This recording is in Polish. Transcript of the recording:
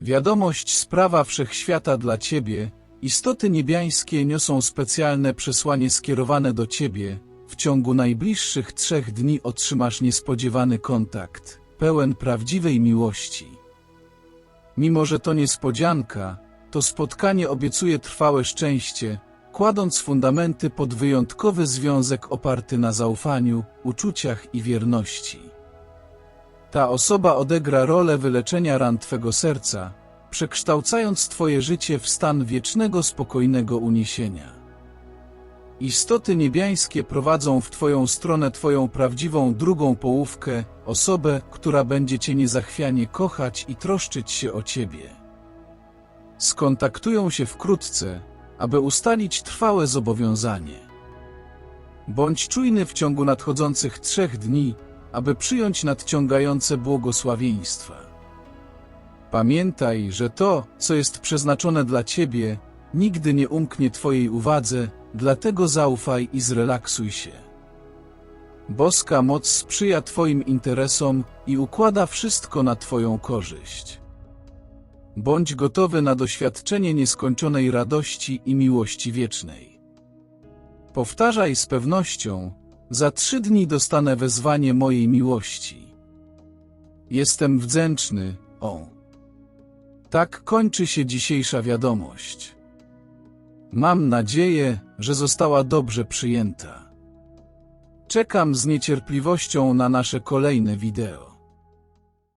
Wiadomość sprawa wszechświata dla Ciebie, istoty niebiańskie niosą specjalne przesłanie skierowane do Ciebie. W ciągu najbliższych trzech dni otrzymasz niespodziewany kontakt, pełen prawdziwej miłości. Mimo, że to niespodzianka, to spotkanie obiecuje trwałe szczęście, kładąc fundamenty pod wyjątkowy związek oparty na zaufaniu, uczuciach i wierności. Ta osoba odegra rolę wyleczenia ran Twego serca, przekształcając Twoje życie w stan wiecznego spokojnego uniesienia. Istoty niebiańskie prowadzą w Twoją stronę Twoją prawdziwą drugą połówkę, osobę, która będzie Cię niezachwianie kochać i troszczyć się o Ciebie. Skontaktują się wkrótce, aby ustalić trwałe zobowiązanie. Bądź czujny w ciągu nadchodzących trzech dni, aby przyjąć nadciągające błogosławieństwa. Pamiętaj, że to, co jest przeznaczone dla Ciebie, nigdy nie umknie Twojej uwadze, dlatego zaufaj i zrelaksuj się. Boska moc sprzyja Twoim interesom i układa wszystko na Twoją korzyść. Bądź gotowy na doświadczenie nieskończonej radości i miłości wiecznej. Powtarzaj z pewnością, za trzy dni dostanę wezwanie mojej miłości. Jestem wdzięczny, o. Tak kończy się dzisiejsza wiadomość. Mam nadzieję, że została dobrze przyjęta. Czekam z niecierpliwością na nasze kolejne wideo.